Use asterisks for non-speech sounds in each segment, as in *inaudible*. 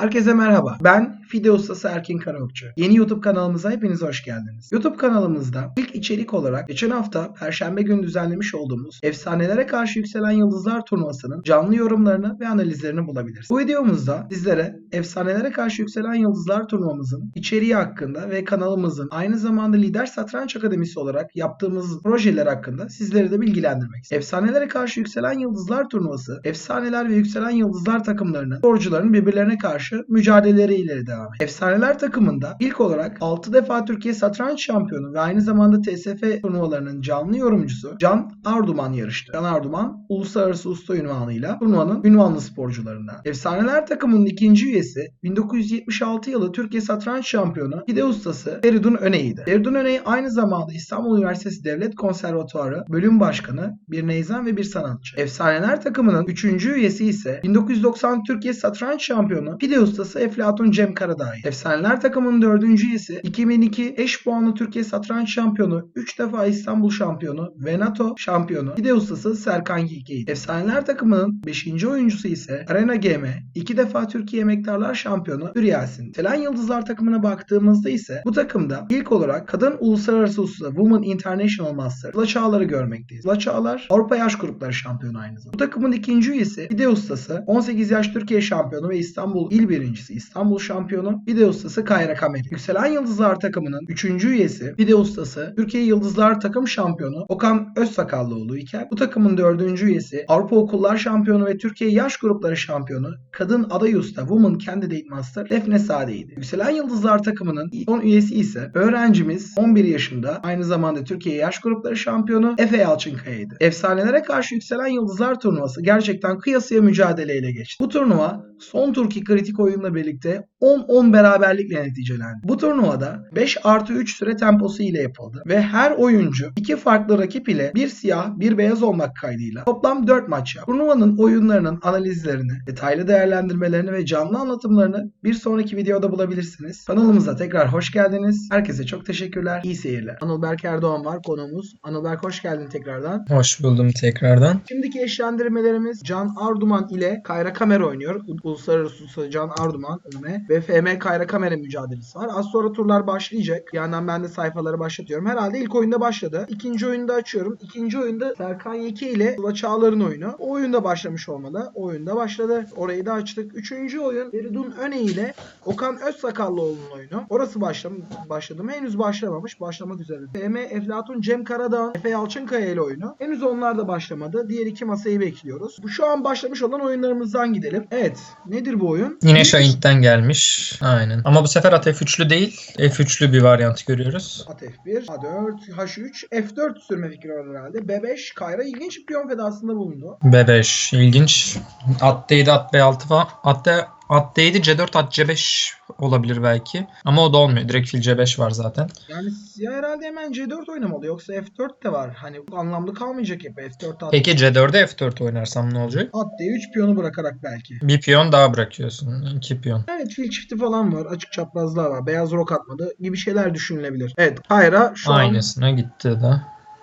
Herkese merhaba. Ben Fide Ustası Erkin Karaokçu. Yeni YouTube kanalımıza hepiniz hoş geldiniz. YouTube kanalımızda ilk içerik olarak geçen hafta Perşembe günü düzenlemiş olduğumuz Efsanelere Karşı Yükselen Yıldızlar turnuvasının canlı yorumlarını ve analizlerini bulabilirsiniz. Bu videomuzda sizlere Efsanelere Karşı Yükselen Yıldızlar turnuvamızın içeriği hakkında ve kanalımızın aynı zamanda Lider Satranç Akademisi olarak yaptığımız projeler hakkında sizleri de bilgilendirmek istiyorum. Efsanelere Karşı Yükselen Yıldızlar turnuvası, Efsaneler ve Yükselen Yıldızlar takımlarının sporcuların birbirlerine karşı mücadeleleriyle devam ediyor. Efsaneler takımında ilk olarak 6 defa Türkiye Satranç Şampiyonu ve aynı zamanda TSF turnuvalarının canlı yorumcusu Can Arduman yarıştı. Can Arduman uluslararası usta ünvanıyla turnuvanın ünvanlı sporcularından. Efsaneler takımının ikinci üyesi 1976 yılı Türkiye Satranç Şampiyonu Hide ustası Feridun Öney'di. Feridun Öney aynı zamanda İstanbul Üniversitesi Devlet Konservatuarı bölüm başkanı, bir neyzan ve bir sanatçı. Efsaneler takımının üçüncü üyesi ise 1990 Türkiye Satranç Şampiyonu Hide ustası Eflatun Cem Karadağ. Efsaneler takımının dördüncü üyesi 2002 eş puanlı Türkiye Satranç Şampiyonu, 3 defa İstanbul Şampiyonu ve NATO Şampiyonu Hide ustası Serkan Yike'ydi. Efsaneler takımının 5. oyuncusu ise Arena GM, 2 defa Türkiye Emektarlar Şampiyonu Hüryasin. Selen Yıldızlar takımına baktığımızda ise bu takımda ilk olarak kadın uluslararası usta Women International Master Sıla Çağlar'ı görmekteyiz. Sıla Çağlar Avrupa Yaş Grupları Şampiyonu aynı zamanda. Bu takımın ikinci üyesi Hide ustası 18 yaş Türkiye Şampiyonu ve İstanbul il birincisi İstanbul Şampiyonu Hide ustası Kayra Kameri. Yükselen Yıldızlar takımının üçüncü üyesi Hide ustası Türkiye Yıldızlar takım şampiyonu Okan Özsakallıoğlu iken bu takımın dördüncü üyesi Avrupa Okullar Şampiyonu ve Türkiye Yaş Grupları Şampiyonu Kadın Aday Usta Woman Candidate Master Defne Sade'ydi. Yükselen Yıldızlar takımının son üyesi ise öğrencimiz 11 yaşında aynı zamanda Türkiye Yaş Grupları Şampiyonu Efe Yalçınkaya'ydı. Efsanelere karşı Yükselen Yıldızlar turnuvası gerçekten kıyasıya mücadeleyle geçti. Bu turnuva son turki kritik oyunla birlikte 10-10 beraberlikle neticelendi. Bu turnuvada 5 artı 3 süre temposu ile yapıldı ve her oyuncu iki farklı rakip ile bir siyah bir beyaz olmak kaydıyla toplam 4 maç yaptı. Turnuvanın oyunlarının analizlerini, detaylı değerlendirmelerini ve canlı anlatımlarını bir sonraki videoda bulabilirsiniz. Kanalımıza tekrar hoş geldiniz. Herkese çok teşekkürler. İyi seyirler. Anıl Berk Erdoğan var konuğumuz. Anıl Berk hoş geldin tekrardan. Hoş buldum tekrardan. Şimdiki eşlendirmelerimiz Can Arduman ile Kayra Kamer oynuyor. Uluslararası usta Can Arduman önüme ve FM Kayra Kamer'e mücadelesi var. Az sonra turlar başlayacak. Bir yandan ben de sayfaları başlatıyorum. Herhalde ilk oyunda başladı. İkinci oyunda açıyorum. İkinci oyunda Serkan Yeke ile Sıla Çağlar'ın oyunu. O oyunda başlamış olmalı. O oyunda başladı. Orayı da açtık. Üçüncü oyun Feridun Öne ile Okan Özsakallıoğlu'nun oyunu. Orası başlam başladı mı? Henüz başlamamış. Başlamak üzere. FM Eflatun Cem Karadağ, Efe Yalçınkaya ile oyunu. Henüz onlar da başlamadı. Diğer iki masayı bekliyoruz. Bu şu an başlamış olan oyunlarımızdan gidelim. Evet. Nedir bu oyun? Yine Şahit'ten gelmiş. Aynen. Ama bu sefer at F3'lü değil. F3'lü bir varyant görüyoruz. At F1, A4, H3, F4 sürme fikri var herhalde. B5, Kayra ilginç bir piyon fedasında bulundu. B5 ilginç. At D'ydi at B6 falan. At D At D'ydi C4 at C5 olabilir belki. Ama o da olmuyor. Direkt fil C5 var zaten. Yani siyah herhalde hemen C4 oynamalı. Yoksa F4 de var. Hani bu anlamlı kalmayacak hep F4 at. Peki C4'e F4 oynarsam ne olacak? At D3 piyonu bırakarak belki. Bir piyon daha bırakıyorsun. İki piyon. Evet fil çifti falan var. Açık çaprazlar var. Beyaz rok atmadı gibi şeyler düşünülebilir. Evet Kayra şu an Aynısına gitti de.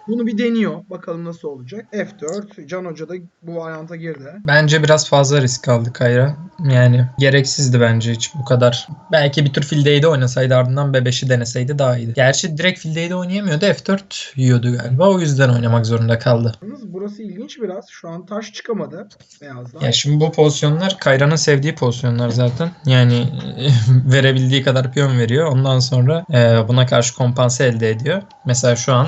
Bunu bir deniyor. Bakalım nasıl olacak. F4. Can Hoca da bu varyanta girdi. Bence biraz fazla risk aldı Kayra. Yani gereksizdi bence hiç bu kadar. Belki bir tür fildeydi oynasaydı ardından B5'i deneseydi daha iyiydi. Gerçi direkt fildeydi oynayamıyordu. F4 yiyordu galiba. O yüzden oynamak zorunda kaldı. Burası ilginç biraz. Şu an taş çıkamadı. Beyazdan. Ya şimdi bu pozisyonlar Kayra'nın sevdiği pozisyonlar zaten. Yani *laughs* verebildiği kadar piyon veriyor. Ondan sonra e, buna karşı kompanse elde ediyor. Mesela şu an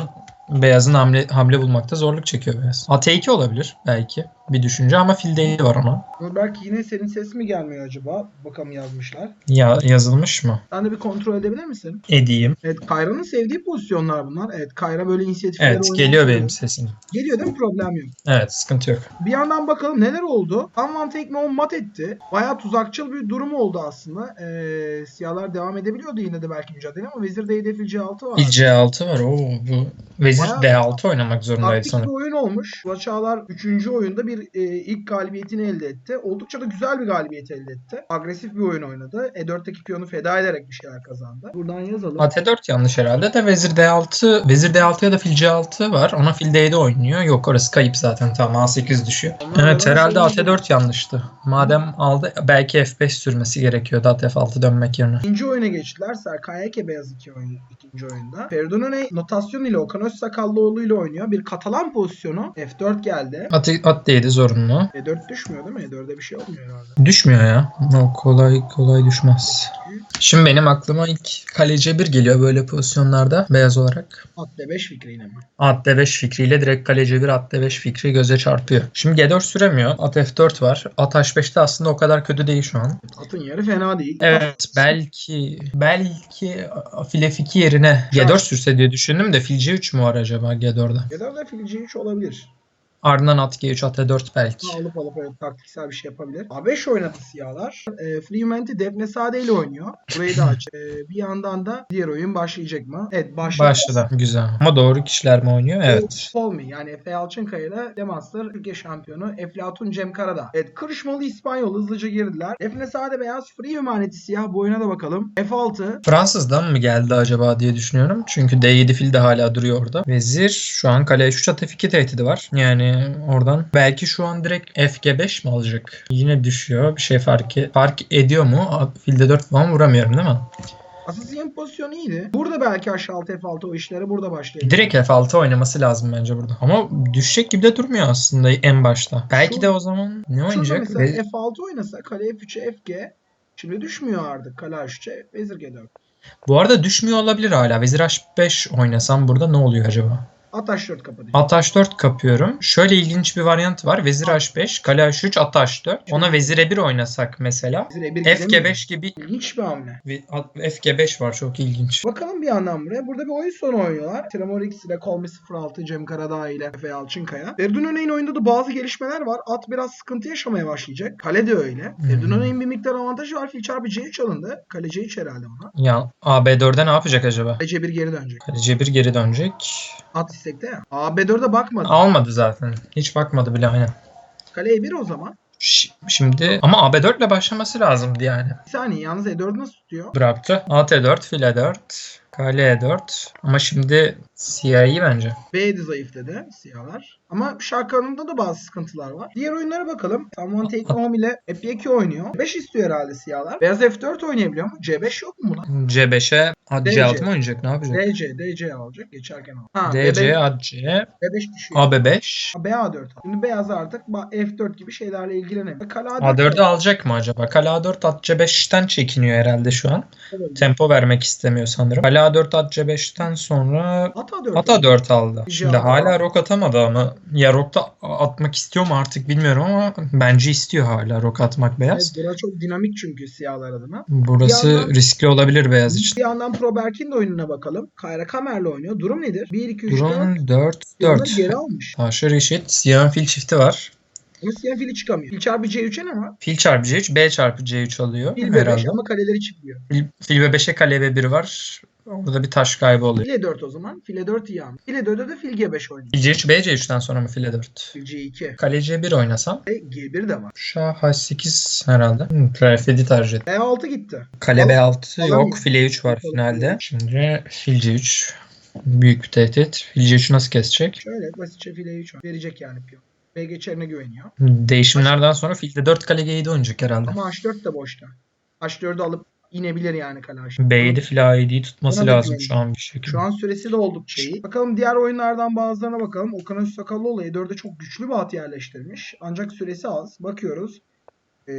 Beyaz'ın hamle, hamle bulmakta zorluk çekiyor Beyaz. AT2 olabilir belki bir düşünce ama fil değil var. Ama belki yine senin ses mi gelmiyor acaba? Bakalım yazmışlar. Ya yazılmış mı? Sen de bir kontrol edebilir misin? Edeyim. Evet Kayra'nın sevdiği pozisyonlar bunlar. Evet Kayra böyle inisiyatifleri Evet geliyor benim sesim. Geliyor değil mi? Problem yok. Evet sıkıntı yok. Bir yandan bakalım neler oldu. Anvan Tekme on mat etti. Bayağı tuzakçıl bir durum oldu aslında. Ee, siyahlar devam edebiliyordu yine de belki mücadele ama Vezir D'de fil C6 var. Fil C6 var. Oo, bu vezir Bayağı D6 oynamak zorundaydı Taktik bir sanırım. oyun olmuş. Çağlar 3. oyunda bir bir e, ilk galibiyetini elde etti. Oldukça da güzel bir galibiyet elde etti. Agresif bir oyun oynadı. E4'teki piyonu feda ederek bir şeyler kazandı. Buradan yazalım. At 4 yanlış herhalde de Vezir D6 Vezir D6 ya da Fil C6 var. Ona Fil D7 oynuyor. Yok orası kayıp zaten. Tamam A8 düşüyor. Onlar Evet herhalde var. At4 yanlıştı. Madem aldı belki F5 sürmesi gerekiyordu At F6 dönmek yerine. İkinci oyuna geçtiler. Serkan Yeke beyaz iki oyun, ikinci oyunda. Feridun'un notasyon ile Okan Özsakallıoğlu ile oynuyor. Bir Katalan pozisyonu. F4 geldi. At, at D7 zorunlu. E4 düşmüyor değil mi? E4'e bir şey olmuyor herhalde. Düşmüyor ya. O kolay kolay düşmez. Şimdi benim aklıma ilk kaleci 1 geliyor böyle pozisyonlarda beyaz olarak. At D5 fikri yine mi? At D5 fikriyle direkt kaleci 1 at D5 fikri göze çarpıyor. Şimdi G4 süremiyor. At F4 var. At H5'te aslında o kadar kötü değil şu an. Atın yarı fena değil. Evet belki belki fil F2 yerine G4 sürse diye düşündüm de fil C3 mü var acaba G4'da? E4'de fil C3 olabilir. Ardından at G3 at E4 belki. Alıp alıp evet, taktiksel bir şey yapabilir. A5 oynadı siyahlar. E, Freeman'i Defne Sade ile oynuyor. Burayı da aç. E, bir yandan da diğer oyun başlayacak mı? Evet başladı. Başladı. Güzel. Ama doğru kişiler mi oynuyor? Evet. Polmi yani Efe Yalçınkaya ile Demaster Türkiye şampiyonu Eflatun Cem Karada. Evet kırışmalı İspanyol hızlıca girdiler. Defne Sade beyaz free humanity siyah bu oyuna da bakalım. F6 Fransız'dan mı geldi acaba diye düşünüyorum. Çünkü D7 fil de hala duruyor orada. Vezir şu an kale F3 at F2 tehdidi var. Yani oradan belki şu an direkt FG5 mi alacak? Yine düşüyor. Bir şey fark, e- fark ediyor mu? Filde 4 falan vuramıyorum değil mi? Asasiyem pozisyonu iyiydi. Burada belki aşağı altı F6 o işlere burada başlayabilir. Direkt F6 oynaması lazım bence burada. Ama düşecek gibi de durmuyor aslında en başta. Belki Şu- de o zaman ne oynayacak? mesela Ve- F6 oynasa kale F3'e FG Şimdi düşmüyor artık kale H3'e Vezir G4. Bu arada düşmüyor olabilir hala. Vezir H5 oynasam burada ne oluyor acaba? At H4 kapatacak. At H4 kapıyorum. Şöyle ilginç bir varyant var. Vezir H5, kale H3, at H4. Ona Vezir E1 oynasak mesela. Vezir E1 gidemiyor. FG5 gibi İlginç bir hamle. bir at- FG5 var çok ilginç. Bakalım bir yandan buraya. Burada bir oyun sonu oynuyorlar. Tremorix ile Kolmi 06, Cem Karadağ ile Efe Yalçınkaya. Feridun Öney'in oyunda da bazı gelişmeler var. At biraz sıkıntı yaşamaya başlayacak. Kale de öyle. Feridun Öney'in bir miktar avantajı var. Fil çarpı C3 alındı. Kale C3 herhalde buna. Ya AB4'e ne yapacak acaba? Kale C1 geri dönecek. Kale C1 geri dönecek. At istekte ya. AB4'e bakmadı. Almadı zaten. Hiç bakmadı bile aynen. Kale E1 o zaman. Ş- Şimdi ama AB4 ile başlaması lazımdı yani. Bir saniye yalnız E4 nasıl tutuyor? Bıraktı. AT4, file 4, kale E4. Ama şimdi siyah iyi bence. B'de zayıf dedi siyahlar. Ama şarkının da bazı sıkıntılar var. Diğer oyunlara bakalım. Someone Take Home ile F2 oynuyor. 5 istiyor herhalde siyahlar. Beyaz F4 oynayabiliyor mu? C5 yok mu buna? C5'e Hadi DC. C6 mı oynayacak? Ne yapacak? DC, DC alacak geçerken al. Ha, DC, B5, AC, B5 düşüyor. AB5. BA4 al. Şimdi beyaz artık ba- F4 gibi şeylerle ilgilenemiyor. Kale A4 A4'ü alacak mı acaba? Kale A4 at C5'ten çekiniyor herhalde şu an. olabilir. Tempo vermek istemiyor sanırım. Kale A4 at C5'ten sonra At A4. at A4 aldı. Şimdi hala rok atamadı ama ya rokta atmak istiyor mu artık bilmiyorum ama bence istiyor hala rok atmak beyaz. Evet, çok dinamik çünkü siyahlar adına. Burası Bir yandan- riskli olabilir beyaz için. Bir yandan Proberk'in de oyununa bakalım. Kayra Kamer'le oynuyor. Durum nedir? 1, 2, 3, 4. Durum 4 Siyahları 4. geri almış. Taşır eşit. Siyahın fil çifti var. Ama siyah fili çıkamıyor. Fil çarpı C3'e ne var? Fil çarpı C3, B çarpı C3 alıyor Fil ve 5 herhalde. ama kaleleri çiftliyor. Fil, fil ve 5'e kale ve 1 var. Orada bir taş kaybı oluyor. File 4 o zaman. File 4 iyi ama. File 4'e de fil G5 oynuyor. Fil C3, B C3'ten sonra mı file 4? Fil C2. Kale C1 oynasam. E, G1 de var. Şah H8 herhalde. Hı, Rafedi tercih et. E6 gitti. Kale Al- B6 alamıyor. yok. File 3 var Bakalım. finalde. Şimdi fil C3. Büyük bir tehdit. Fil C3 nasıl kesecek? Şöyle basitçe file 3 verecek yani piyon. B geçerine güveniyor. Değişimlerden sonra filde 4 kale G7 oynayacak herhalde. Ama H4 de boşta. H4'ü alıp inebilir yani kale H4. B7 fil A7'yi tutması Ona lazım şu an bir şekilde. Şu an süresi de oldukça iyi. Bakalım diğer oyunlardan bazılarına bakalım. Okan Özsakallıoğlu E4'e çok güçlü bir at yerleştirmiş. Ancak süresi az. Bakıyoruz. Ee,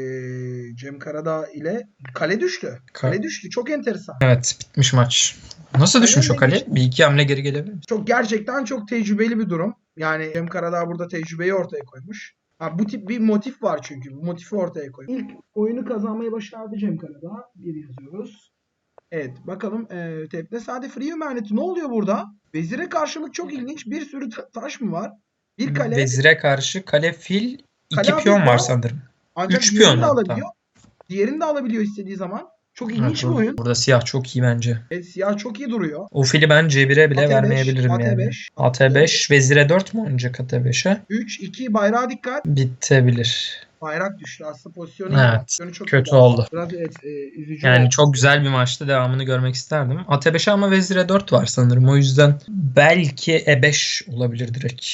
Cem Karadağ ile kale düştü. Kale düştü. Çok enteresan. Evet bitmiş maç. Nasıl Kale düşmüş o kale? geçti? Bir iki hamle geri gelebilir mi? Çok gerçekten çok tecrübeli bir durum. Yani Cem Karadağ burada tecrübeyi ortaya koymuş. Ha, bu tip bir motif var çünkü. Bu motifi ortaya koymuş. İlk oyunu kazanmayı başardı Cem Karadağ. Bir yazıyoruz. Evet bakalım e, Tepne Sade Free Humanity ne oluyor burada? Vezire karşılık çok ilginç. Bir sürü ta- taş mı var? Bir kale. Vezire karşı kale fil iki Kale piyon var sanırım. Ancak üç diğerini piyon de hatta. alabiliyor. Diğerini de alabiliyor istediği zaman. Çok ilginç Evet, bir oyun. Burada siyah çok iyi bence. Evet, siyah çok iyi duruyor. O fili ben C1'e bile AT5, vermeyebilirim yani. AT5. AT5 vezire 4 mu oynayacak AT5'e? 3, 2 bayrağa dikkat. Bitebilir. Bayrak düştü aslında pozisyonu. Evet, pozisyonu çok kötü iyi. oldu. Biraz evet, e, üzücü Yani oldu. çok güzel bir maçtı. Devamını görmek isterdim. AT5'e ama vezire 4 var sanırım. O yüzden belki E5 olabilir direkt.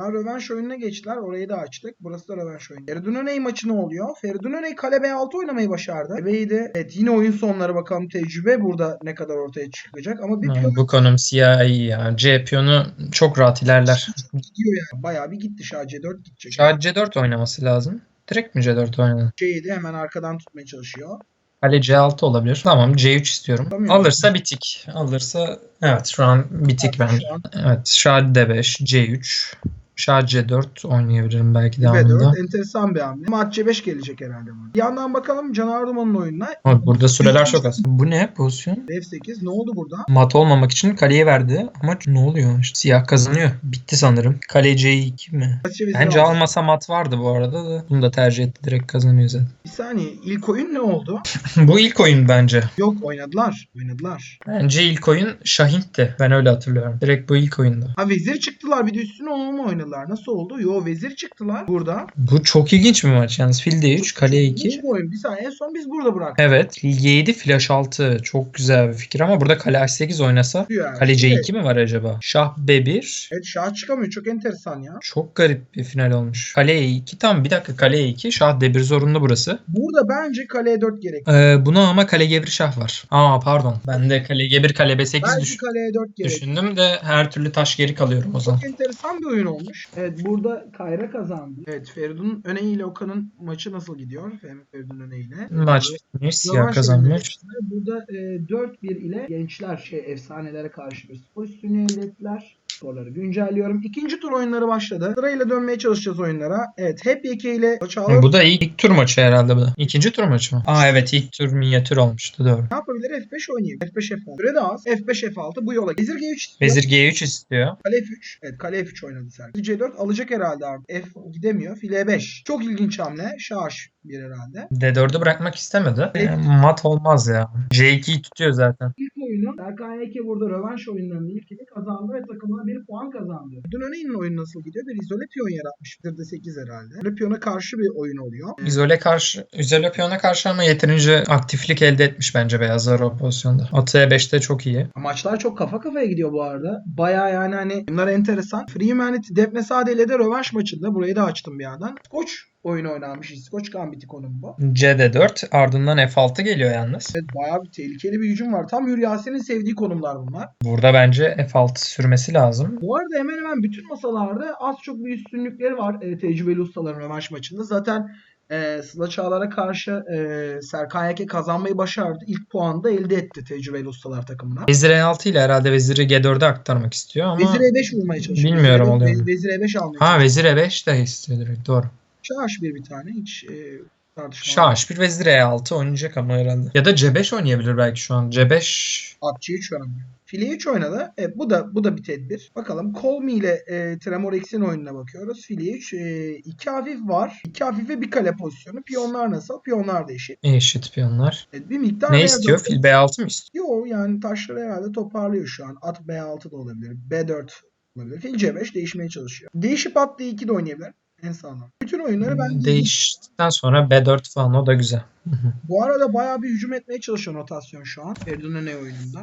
Ha, rövanş oyununa geçtiler. Orayı da açtık. Burası da rövanş oyunu. Feridun Öney maçı ne oluyor? Feridun Öney kale B6 oynamayı başardı. Bebeği de evet yine oyun sonları bakalım tecrübe burada ne kadar ortaya çıkacak. Ama bir Ha, piyon bu konum siyah iyi ya. C piyonu çok rahat ilerler. *laughs* gidiyor yani. Bayağı bir gitti. Şah C4 gidecek. Sadece C4 oynaması lazım. Direkt mi C4 oynadı? C7 hemen arkadan tutmaya çalışıyor. Kale C6 olabilir. Tamam C3 istiyorum. Tamam. Alırsa bitik. Alırsa evet şu an bitik. Şu an Evet Şah D5, C3, Şah C4 oynayabilirim belki devamında. B4 enteresan bir hamle. Mat C5 gelecek herhalde. bu. Bir yandan bakalım Can Arduman'ın oyununa. Ama burada süreler çok az. Bu ne pozisyon? F8 ne oldu burada? Mat olmamak için kaleye verdi ama ne oluyor? İşte siyah kazanıyor. Bitti sanırım. Kale C2 mi? Bence almasa mat vardı bu arada da. Bunu da tercih etti. Direkt kazanıyor zaten. Bir saniye. İlk oyun ne oldu? *laughs* bu ilk oyun bence. Yok oynadılar. Oynadılar. Bence ilk oyun Şahint'ti. Ben öyle hatırlıyorum. Direkt bu ilk oyunda. Ha vezir çıktılar bir de üstüne onu mu oynadılar? Nasıl oldu? Yo vezir çıktılar burada. Bu çok ilginç bir maç yalnız. Fil D3, kale İlginç E2. bir oyun. Bir saniye en son biz burada bıraktık. Evet. L7 flash 6. Çok güzel bir fikir ama burada kale H8 oynasa Yani. kale C2 Evet. mi var acaba? Şah B1. Evet şah çıkamıyor. Çok enteresan ya. Çok garip bir final olmuş. Kale E2 tam bir dakika kale E2 şah D1 zorunlu burası. Burada bence kale 4 gerek. Ee, buna ama kale G1 şah var. Aa pardon. Ben de kale G1 kale B8 Belki düş- kale 4 gerek. düşündüm de her türlü taş geri kalıyorum o zaman. Çok enteresan bir oyun olmuş. Evet burada Kayra kazandı. Evet Feridun Öney ile Okan'ın maçı nasıl gidiyor? Fer- Feridun Öney ile. Maç bitmiş. Siyah kazanmış. Burada e, 4-1 ile gençler şey efsanelere karşı bir skor üstünlüğü elde ettiler. Skorları güncelliyorum. İkinci tur oyunları başladı. Sırayla dönmeye çalışacağız oyunlara. Evet hep Yeke ile Çağlar Bu da ilk, ilk tur maçı herhalde bu da. İkinci tur maçı mı? Aa evet ilk tur minyatür olmuştu doğru. ne yapabilir? F5 oynayayım. F5 F6. Süre de az. F5 F6 bu yola. Vezir G3 istiyor. Vezir G3 istiyor. Kale F3. Evet kale F3 oynadı Serkan. C4 alacak herhalde abi. F gidemiyor. File 5. Çok ilginç hamle. Şah bir herhalde. D4'ü bırakmak istemedi. Ee, mat olmaz ya. C2'yi tutuyor zaten. Oyunu Serkan Yeke burada rövanş oyunlarının ilkini kazandı ve takımına 1 puan kazandı. Dün Öney'in oyunu nasıl gidiyor? Bir izole piyon yaratmış. 1'de 8 herhalde. İzole piyona karşı bir oyun oluyor. İzole karşı, izole piyona karşı ama yeterince aktiflik elde etmiş bence beyazlar o pozisyonda. Atı E5'te çok iyi. Maçlar çok kafa kafaya gidiyor bu arada. Baya yani hani bunlar enteresan. Free Humanity Defne Sade ile de rövanş maçında. Burayı da açtım bir yandan. Koç oyunu oynanmış. İskoç Gambit'i konum bu. CD4 ardından F6 geliyor yalnız. Evet bayağı bir tehlikeli bir hücum var. Tam Hüryasin'in sevdiği konumlar bunlar. Burada bence F6 sürmesi lazım. Bu arada hemen hemen bütün masalarda az çok bir üstünlükleri var e, tecrübeli ustaların rövanş maçında. Zaten e, Sıla Çağlar'a karşı e, Serkan Yeke kazanmayı başardı. İlk puanı da elde etti tecrübeli ustalar takımına. Vezir E6 ile herhalde veziri G4'e aktarmak istiyor ama Vezir E5 vurmaya çalışıyor. Bilmiyorum Vezir, oluyor? Vezir E5 almaya ha vezir E5 de istiyor direkt doğru. Şah H1 bir tane hiç e, tartışma. Şah H1 vezir E6 oynayacak ama herhalde. Ya da C5 oynayabilir belki şu an. C5 At C3 oynamıyor. File 3 oynadı. Evet bu da bu da bir tedbir. Bakalım Colmy ile e, Tremor X'in oyununa bakıyoruz. File 3 e, iki hafif var. İki hafif ve bir kale pozisyonu. Piyonlar nasıl? Piyonlar da eşit. eşit piyonlar. Evet, bir miktar Ne istiyor? Fil B6 mı istiyor? Yo yani taşları herhalde toparlıyor şu an. At B6 da olabilir. B4 olabilir. Fil C5 değişmeye çalışıyor. Değişip at D2 de oynayabilir. En sağlam. Bütün oyunları ben Değiştikten sonra B4 falan o da güzel. *laughs* Bu arada bayağı bir hücum etmeye çalışıyor notasyon şu an. Feridun ne oyununda.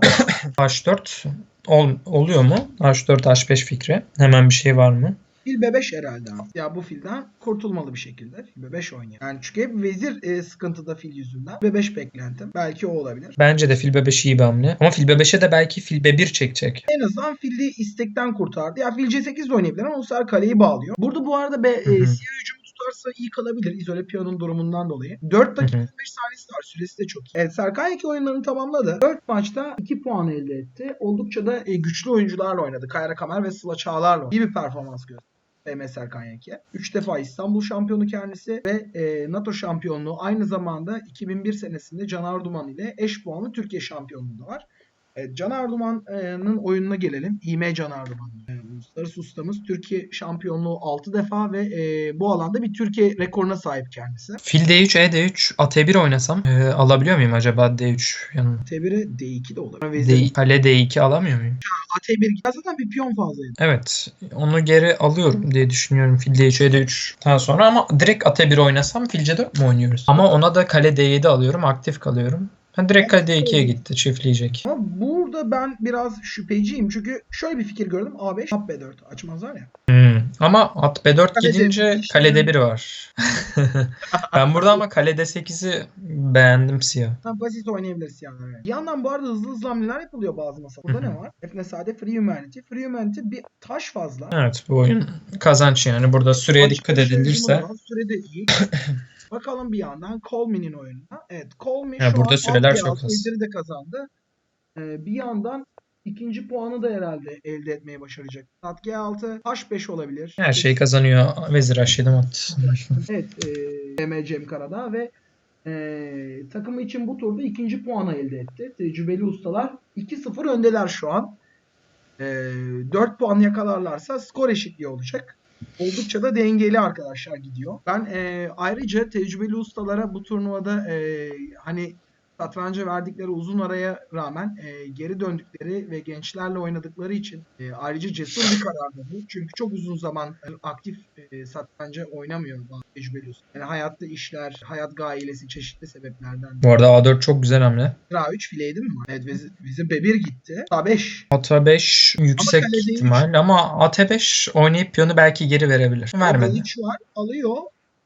H4 ol, oluyor mu? H4 H5 fikri. Hemen bir şey var mı? Fil B5 herhalde. Ya bu filden kurtulmalı bir şekilde. Fil B5 oynuyor. Yani çünkü hep vezir e, sıkıntıda fil yüzünden. B5 beklentim. Belki o olabilir. Bence de fil B5 iyi bir hamle. Ama fil B5'e de belki fil B1 çekecek. En azından fili istekten kurtardı. Ya fil C8 de oynayabilir ama o sefer kaleyi bağlıyor. Burada bu arada be, e, siyah hücumu tutarsa iyi kalabilir. İzole piyonun durumundan dolayı. 4 dakika Hı hı. 15 saniyesi var. Süresi de çok iyi. Evet Serkan Yeki oyunlarını tamamladı. 4 maçta 2 puan elde etti. Oldukça da e, güçlü oyuncularla oynadı. Kayra Kamer ve Sıla Çağlar'la. İyi bir performans gösterdi. BM Serkan Yeki. 3 defa İstanbul şampiyonu kendisi ve e, NATO şampiyonluğu aynı zamanda 2001 senesinde Can Arduman ile eş puanlı Türkiye şampiyonluğu da var. Evet, Can Arduman'ın oyununa gelelim. İme Can Arduman. Uluslararası ustamız. Türkiye şampiyonluğu 6 defa ve e, bu alanda bir Türkiye rekoruna sahip kendisi. Fil D3, E D3, AT1 oynasam e, alabiliyor muyum acaba D3 yanına? T1'e D2 de. Vezir D, kale D2 alamıyor muyum? AT1 ya zaten bir piyon fazlaydı. Evet. Onu geri alıyorum diye düşünüyorum. Fil D3, E D3'ten sonra ama direkt AT1 oynasam fil C4 mu oynuyoruz? Ama ona da kale D7 alıyorum. Aktif kalıyorum. Ha, direkt kale D2'ye gitti. Çiftleyecek. Ama burada ben biraz şüpheciyim. Çünkü şöyle bir fikir gördüm. A5, At B4 açmazlar ya. Hmm. Ama at B4 Kalede gidince işte- kalede 1 var. *laughs* ben burada ama kalede 8'i beğendim siyah. Tam basit oynayabiliriz yani. Bir yandan bu arada hızlı hızlı hamleler yapılıyor bazı masalarda. ne var? Efne sade Free Humanity. Free Humanity bir taş fazla. Evet bu oyun kazanç yani. Burada süreye dikkat edilirse. Sürede iyi. *laughs* Bakalım bir yandan Colmin'in oyununa. Evet Colmin şu burada an süreler çok az. de kazandı. Ee, bir yandan ikinci puanı da herhalde elde etmeyi başaracak. Sat G6 H5 olabilir. Her şeyi kazanıyor. Vezir H7 at. Evet, e, Emre Cem Karadağ ve e, takımı için bu turda ikinci puanı elde etti. Tecrübeli ustalar 2-0 öndeler şu an. E, 4 puan yakalarlarsa skor eşitliği olacak. Oldukça da dengeli arkadaşlar gidiyor. Ben e, ayrıca tecrübeli ustalara bu turnuvada e, hani satranca verdikleri uzun araya rağmen e, geri döndükleri ve gençlerle oynadıkları için e, ayrıca cesur bir karardı bu. Çünkü çok uzun zaman e, aktif e, satranca oynamıyor bazı tecrübeli. Yani hayatta işler, hayat gailesi çeşitli sebeplerden. Bu arada A4 çok güzel hamle. A3 fileydi mi var? Evet bizim, bizim B1 gitti. A5. Ata 5 yüksek üç. ihtimal ama AT5 oynayıp piyonu belki geri verebilir. Vermedi. Kalede 3 var. Alıyor.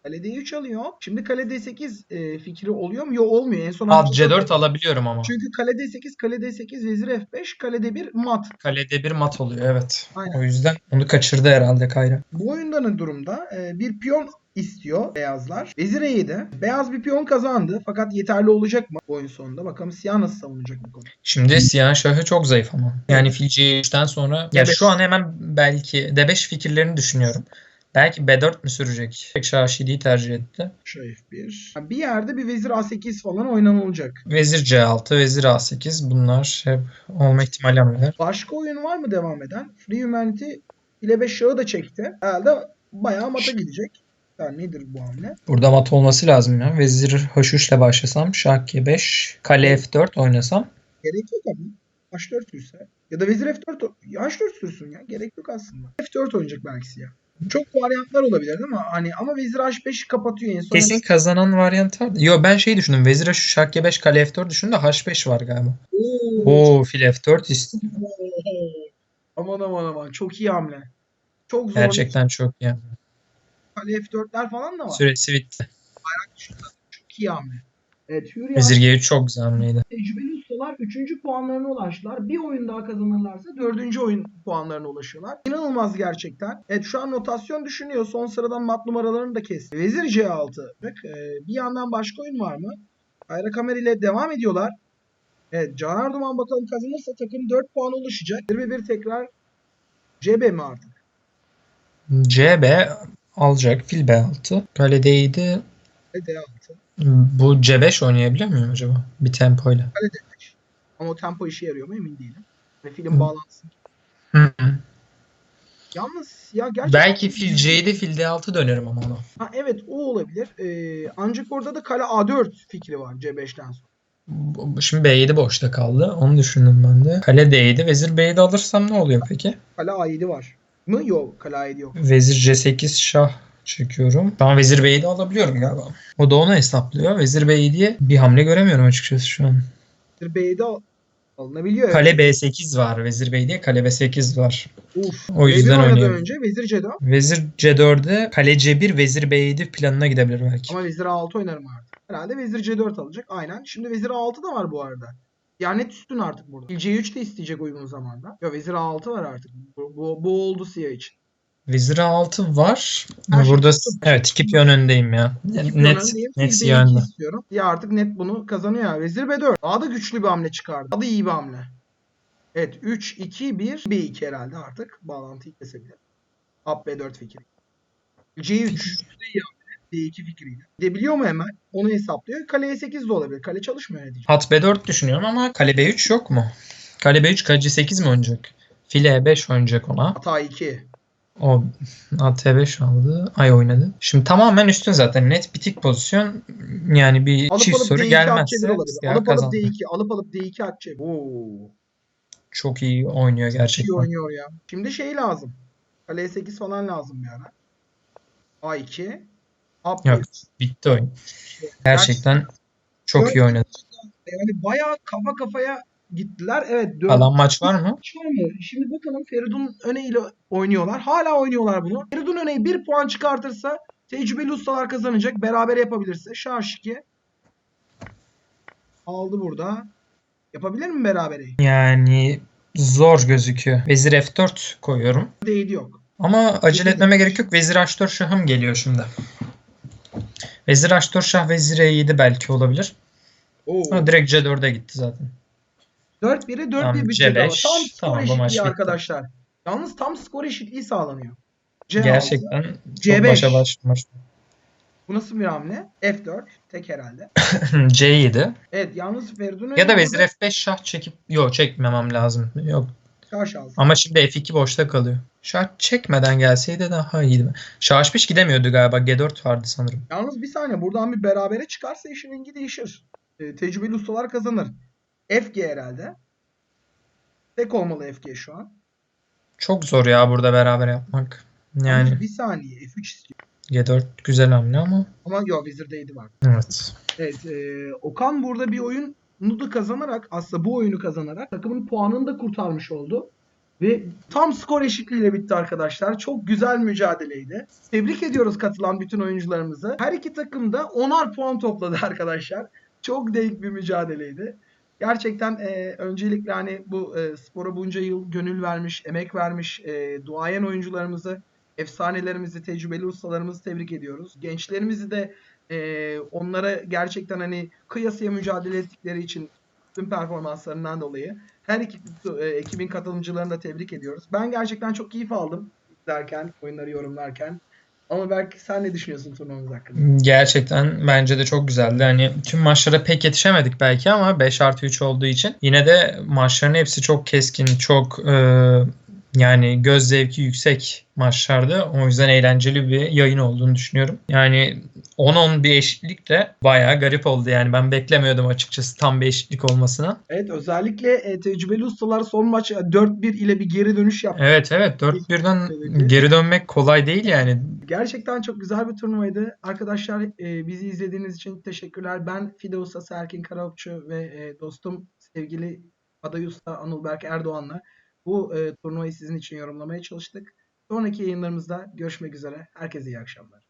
Kalede 3 alıyor. Şimdi kalede 8 e, fikri oluyor mu? Yok olmuyor. En son At haftada- C4 alabiliyorum ama. Çünkü kalede 8, kalede 8, vezir F5, kalede 1 mat. Kalede bir mat oluyor evet. Aynen. O yüzden onu kaçırdı herhalde Kayra. Bu oyunda ne durumda? E, bir piyon istiyor beyazlar. Vezir E7. Beyaz bir piyon kazandı. Fakat yeterli olacak mı bu oyun sonunda? Bakalım siyah nasıl savunacak bu konu. Şimdi siyah şahı çok zayıf ama. Yani fil C3'ten sonra ya D5. şu an hemen belki D5 fikirlerini düşünüyorum. Belki B4 mü sürecek? Şidi'yi tercih etti. F1. Ha, Bir yerde bir vezir A8 falan oynanılacak. Vezir C6, vezir A8 bunlar hep olma ihtimali hamleler. Başka oyun var mı devam eden? Free Humanity ile 5 şahı da çekti. Herhalde bayağı mata gidecek. Yani nedir bu hamle? Burada mat olması lazım ya. Vezir H3 ile başlasam, şah G5, kale F4 oynasam. Gerek yok abi. H4 sürse. Ya da vezir F4 o- ya H4 sürsün ya. Gerek yok aslında. F4 oynayacak belki siyah. Çok varyantlar olabilir değil mi? Hani ama vezir H5 kapatıyor en son. Kesin kazanan varyant var. Yo ben şey düşündüm. Vezir H3, şah G5, kale F4 düşündüm de H5 var galiba. Oo. Oo fil F4 ist- *laughs* Aman aman aman. Çok iyi hamle. Çok zor. Gerçekten çok iyi. Kale F4'ler falan da var. Süresi bitti. Çok iyi hamle. Evet Hürriyet Vezir G3 çok güzel hamleydi. tecrübeli ustalar 3. puanlarına ulaştılar. Bir oyun daha kazanırlarsa 4. oyun puanlarına ulaşıyorlar. İnanılmaz gerçekten. Evet şu an notasyon düşünüyor. Son sıradan mat numaralarını da kesti. Vezir C6. Bak, e, bir yandan başka oyun var mı? Ayra Kamer ile devam ediyorlar. Evet Can Erdoğan bakalım kazanırsa takım 4 puana ulaşacak. 21 tekrar CB mi artık? CB alacak. Fil B6. Kale D7. Ve D6. Bu C5 oynayabiliyor muyum acaba? Bir tempoyla. Kale D5. Ama o tempo işe yarıyor mu emin değilim. Ve film bağlansın. Hı hı. Yalnız ya gerçekten... Belki fil C7, fil D6 dönerim ama ona. Ha, evet o olabilir. Ee, ancak orada da kale A4 fikri var C5'ten sonra. Şimdi B7 boşta kaldı. Onu düşündüm ben de. Kale D7, vezir B7 alırsam ne oluyor peki? Kale A7 var. Mı? Yok kale A7 yok. Vezir C8 şah çekiyorum. An vezir B7 alabiliyorum galiba. O da onu hesaplıyor. Vezir B7'ye bir hamle göremiyorum açıkçası şu an. Vezir B7 al- alınabiliyor. Kale B8 var. Vezir B7'ye kale B8 var. Uf. O yüzden B1 oynadan oynuyorum. önce vezir C4 Vezir C4'e kale C1, vezir B7 planına gidebilir belki. ama vezir A6 oynarım artık. Herhalde vezir C4 alacak. Aynen. Şimdi vezir A6 da var bu arada. Yani üstün artık burada. C3 de isteyecek uygun zamanda. Ya vezir A6 var artık. Bu, bu, bu oldu siyah için. Vezir A6 var. Her şey Burada tuttu. evet iki piyon öndeyim ya. İki net öndeyim, net fil siyah B2 önde. istiyorum. Ya artık net bunu kazanıyor ya. Vezir B4. Daha da güçlü bir hamle çıkardı. Daha da iyi bir hamle. Evet 3, 2, 1, B2 herhalde artık. Bağlantıyı kesebilir. Up B4 fikri. C3. de iyi hamle. D2 fikriyle. Gidebiliyor mu hemen? Onu hesaplıyor. Kale E8 de olabilir. Kale çalışmıyor ne diyeceğim. At B4 düşünüyorum ama kale B3 yok mu? Kale B3 kale C8 mi oynayacak? File 5 oynayacak ona. Hata 2. O AT5 aldı. Ay oynadı. Şimdi tamamen üstün zaten. Net bitik pozisyon. Yani bir Alıp çift alıp soru D2 gelmezse Alıp alıp kazandı. D2. Alıp alıp D2 atacak. Oo. Çok iyi oynuyor İyi gerçekten. oynuyor ya. Şimdi şey lazım. Kale 8 falan lazım bir ara. A2. Up Yok. bir. Bitti oyun. Gerçekten çok iyi oynadı. Yani bayağı kafa kafaya gittiler. Evet. dört- Kalan maç var mı? Var mı? Şimdi bakalım Feridun Öne ile oynuyorlar. Hala oynuyorlar bunu. Feridun Öne'yi bir puan çıkartırsa tecrübeli ustalar kazanacak. Beraber yapabilirse Şaşki aldı burada. Yapabilir mi berabere? Yani zor gözüküyor. Vezir F4 koyuyorum. Değdi yok. Ama acele etmeme gerek yok. Vezir H4 şahım geliyor şimdi. Vezir H4 şah Vezir E7 belki olabilir. Oo. Ama direkt C4'e gitti zaten. 4-1'e 4-1 Tamam, bitecek ama. C5. Tam skor Tamam, eşitliği arkadaşlar. Yalnız tam skor eşitliği sağlanıyor. C6. Gerçekten çok C5. başa başlamış. Bu nasıl bir hamle? F4. Tek herhalde. *laughs* C7. Evet yalnız Feridun Ya da Vezir F5 şah çekip yok çekmemem lazım. Yok. Aldı. Ama şimdi F2 boşta kalıyor. Şah çekmeden gelseydi daha iyiydi. Şah H5 gidemiyordu galiba. G4 vardı sanırım. Yalnız bir saniye buradan bir berabere çıkarsa işin rengi değişir. E, tecrübeli ustalar kazanır. FG herhalde. Tek olmalı FG şu an. Çok zor ya burada beraber yapmak. Yani bir saniye F3 istiyor. G4 güzel hamle ama Ama yok Wizard'daydı var. evet. Evet e, Okan burada bir oyunu da kazanarak aslında bu oyunu kazanarak takımın puanını da kurtarmış oldu. Ve tam skor eşitliğiyle bitti arkadaşlar. Çok güzel mücadeleydi. Tebrik ediyoruz katılan bütün oyuncularımızı. Her iki takım da 10'ar puan topladı *laughs* arkadaşlar. Çok denk bir mücadeleydi. Gerçekten e, öncelikle hani bu e, spora bunca yıl gönül vermiş, emek vermiş e, duayen oyuncularımızı, efsanelerimizi, tecrübeli ustalarımızı tebrik ediyoruz. Gençlerimizi de e, onlara gerçekten hani kıyasıya mücadele ettikleri için tüm performanslarından dolayı her iki e, ekibin katılımcılarını da tebrik ediyoruz. Ben gerçekten çok keyif aldım izlerken, oyunları yorumlarken. Ama belki sen ne düşünüyorsun turnuvamız hakkında? Gerçekten bence de çok güzeldi. Hani tüm maçlara pek yetişemedik belki ama 5 artı 3 olduğu için yine de maçların hepsi çok keskin, çok e, yani göz zevki yüksek maçlardı. O yüzden eğlenceli bir yayın olduğunu düşünüyorum. Yani 10-10 bir eşitlik de bayağı garip oldu. Yani ben beklemiyordum açıkçası tam bir eşitlik olmasını. Evet özellikle e, tecrübeli ustalar son maç e, 4-1 ile bir geri dönüş yaptı. Evet evet 4-1'den Tabii ki. geri dönmek kolay değil yani. Gerçekten çok güzel bir turnuvaydı. Arkadaşlar e, bizi izlediğiniz için teşekkürler. Ben Fide Ustası Erkin Karaokçu ve e, dostum sevgili aday usta Anılberk Erdoğan'la bu e, turnuvayı sizin için yorumlamaya çalıştık. Sonraki yayınlarımızda görüşmek üzere. Herkese iyi akşamlar.